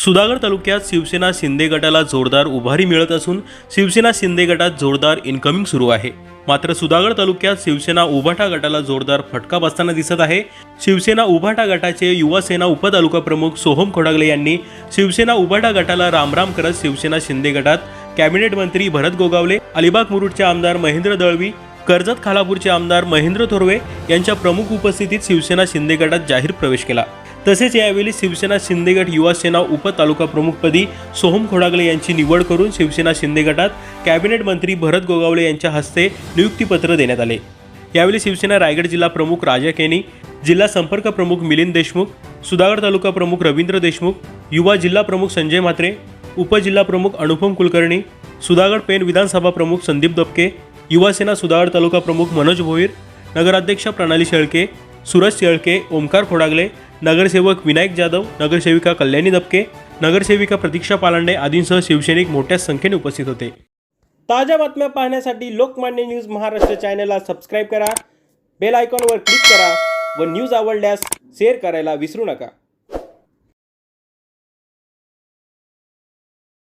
सुधागड तालुक्यात शिवसेना शिंदे गटाला जोरदार उभारी मिळत असून शिवसेना शिंदे गटात जोरदार इन्कमिंग सुरू आहे. मात्र सुधागड तालुक्यात शिवसेना उभाटा गटाला जोरदार फटका बसताना दिसत आहे. शिवसेना उभाटा गटाचे युवासेना उपतालुका प्रमुख सोहम खोडागले यांनी शिवसेना उभाटा गटाला रामराम करत शिवसेना शिंदे गटात कॅबिनेट मंत्री भरत गोगावले अलिबाग मुरुडचे आमदार महेंद्र दळवी कर्जत खालापूरचे आमदार महेंद्र थोरवे यांच्या प्रमुख उपस्थितीत शिवसेना शिंदे गटात जाहीर प्रवेश केला. तसेच यावेळी शिवसेना शिंदेगट युवा सेना उपतालुका प्रमुखपदी सोहम खोडागले यांची निवड करून शिवसेना शिंदे गटात कॅबिनेट मंत्री भरत गोगावले यांच्या हस्ते नियुक्तीपत्र देण्यात आले. यावेळी शिवसेना रायगड जिल्हा प्रमुख राजा केनी जिल्हा संपर्क प्रमुख मिलिंद देशमुख सुधागड तालुका प्रमुख रवींद्र देशमुख युवा जिल्हा प्रमुख संजय म्हात्रे उपजिल्हा प्रमुख अनुपम कुलकर्णी सुधागड पेन विधानसभा प्रमुख संदीप दबके युवासेना सुधागड तालुका प्रमुख मनोज भोईर नगराध्यक्ष प्रणाली शेळके सुरज शेळके ओमकार खोडागले नगरसेवक विनायक जाधव नगरसेविका कल्याणी दपके नगरसेविका प्रतीक्षा पालांडे आदींसह शिवसैनिक मोठ्या संख्येने उपस्थित होते. ताज्या बातम्या पाहण्यासाठी लोकमान्य न्यूज महाराष्ट्र चॅनलला सबस्क्राईब करा बेल आयकॉनवर क्लिक करा व न्यूज आवडल्यास शेअर करायला विसरू नका.